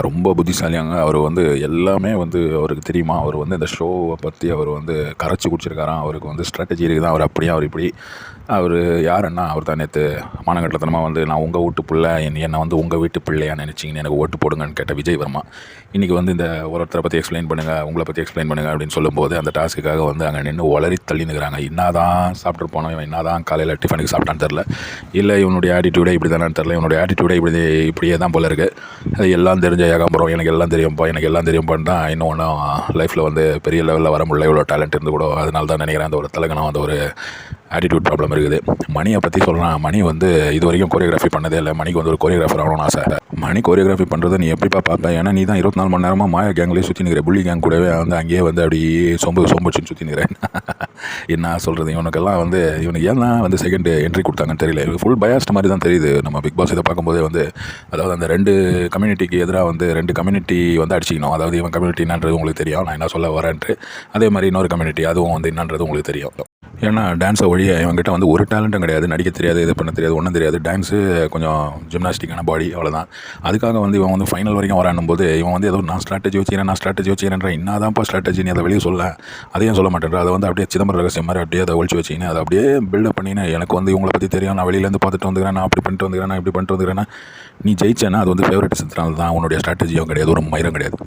ரொம்ப புத்திசாலியாங்க. அவர் வந்து எல்லாமே வந்து அவருக்கு தெரியுமா? அவர் வந்து இந்த ஷோவை பற்றி அவர் வந்து கரைச்சி குடிச்சிருக்காராம். அவருக்கு வந்து ஸ்ட்ராட்டஜி இருக்குதான் அவர் அப்படியே? அவர் இப்படி. அவர் யாருன்னா? அவர் தான் நேற்று மானகட்டத்தனமாக வந்து நான் உங்கள் வீட்டு பிள்ளை என்னை வந்து உங்கள் வீட்டு பிள்ளையா நினச்சிங்கன்னு எனக்கு ஓட்டு போடுங்கன்னு கேட்ட விஜய் வர்மா. இன்றைக்கி வந்து இந்த ஒருத்தரை பற்றி எக்ஸ்பிளைன் பண்ணுங்கள் உங்களை பற்றி எக்ஸ்பிளைன் பண்ணுங்கள் அப்படின்னு சொல்லும்போது அந்த டாஸ்க்குக்காக வந்து அங்கே நின்று வளரி தள்ளினுக்கிறாங்க என்ன தான் சாப்பிட்டு போனோம் இவன் என்ன தான் காலையில் டிஃபனுக்கு சாப்பிட்டான்னு தெரில இல்லை இவனுடைய ஆட்டிடியூடே இப்படி தானே தெரில இவனுடைய ஆட்டிடியூடே இப்படி இப்படியே தான் போல இருக்குது அது எல்லாம் தெரிஞ்ச ஏகாம்பரம் எனக்கு எல்லாம் தெரியும்ப்பா எனக்கு எல்லாம் தெரியும்ப்பான்னு தான் இன்னும் ஒன்றும் லைஃப்பில் வந்து பெரிய லெவலில் வர முடியல. இவ்வளோ டேலண்ட் இருந்து கூட. அதனால தான் நினைக்கிறேன் அந்த ஒரு தலகணம் அந்த ஒரு ஆட்டிடியூட் ப்ராப்ளம் இருக்குது. மணியை பற்றி சொல்லலாம். மணி வந்து இது வரைக்கும் கோரியோகிராஃபி பண்ணதே இல்லை. மணிக்கு வந்து ஒரு கோரியோகிராஃபர் ஆகணும்னு ஆசை. மணி கோரியோகிராஃபி பண்ணுறதை நீ எப்படிப்பா பார்ப்ப? ஏன்னா நீ தான் இருபத்தி நாலு மணி நேரமாக மாயா கேங்லேயே சுற்றி நிற்கிற புள்ளி கேங் கூடவே வந்து அங்கேயே வந்து அப்படியே சொம்பு சொம்புச்சுன்னு சுற்றி நிற்கிறேன் என்ன சொல்கிறது இவனுக்கெல்லாம் வந்து இவனுக்கு ஏன் தான் வந்து செகண்ட் என்ட்ரி கொடுத்தாங்கன்னு தெரியல. இவனுக்கு ஃபுல் பயாஸ்ட் மாதிரி தான் தெரியுது. நம்ம பிக் பாஸ் இதை பார்க்கும்போதே வந்து அதாவது அந்த ரெண்டு கம்யூனிட்டிக்கு எதிராக வந்து ரெண்டு கம்யூனிட்டி வந்து அடிச்சிக்கணும். அதாவது இவன் கம்யூனிட்டி என்னன்றது உங்களுக்கு தெரியும். நான் என்ன சொல்ல வரேன்ட்டு. அதே மாதிரி இன்னொரு கம்யூனிட்டி அதுவும் வந்து என்னன்றது உங்களுக்கு தெரியும். ஏன்னா டான்ஸை ஒழிய இவங்ககிட்ட வந்து ஒரு டேலண்ட்டும் கிடையாது. நடிக்க தெரியாது இது பண்ண தெரியாது ஒன்றும் தெரியாது. டான்ஸு கொஞ்சம் ஜிம்னாஸ்டிக்கான பாடி அவ்வளோதான் அதுக்காக வந்து இவன் வந்து ஃபைனல் வரைக்கும் வரானும் போது இவன் வந்து ஏதோ நான் ஸ்ட்ராட்டஜி வச்சுக்கிறேன் நான் ஸ்ட்ராட்டஜி வச்சுக்கிறேன்ற என்னதான்ப்பா ஸ்ட்ராட்டஜி நீ அதை வெளியே சொல்ல. அதையும் சொல்ல மாட்டேன்ற? அதை வந்து அப்படியே சிதம்பரம் ரகசியம் மாதிரி அப்படியே அதை ஒழிச்சு வச்சிங்கன்னா அதை அப்படியே பில்டப் பண்ணினேன் எனக்கு வந்து இவங்களை பற்றி தெரியும் நான் வெளியிலேருந்து பார்த்துட்டு வந்துக்கிறேன் நான் அப்படி பண்ணிட்டு வந்துக்கிறேன் நான் இப்படி பண்ணிட்டு வந்துக்கிறேன் நீ ஜெயிச்சேன்னா அது வந்து ஃபேவரட் சித்திரம் தான் உன்னுடைய ஸ்ட்ராட்டஜியும் கிடையாது ஒரு மயிரம் கிடையாது.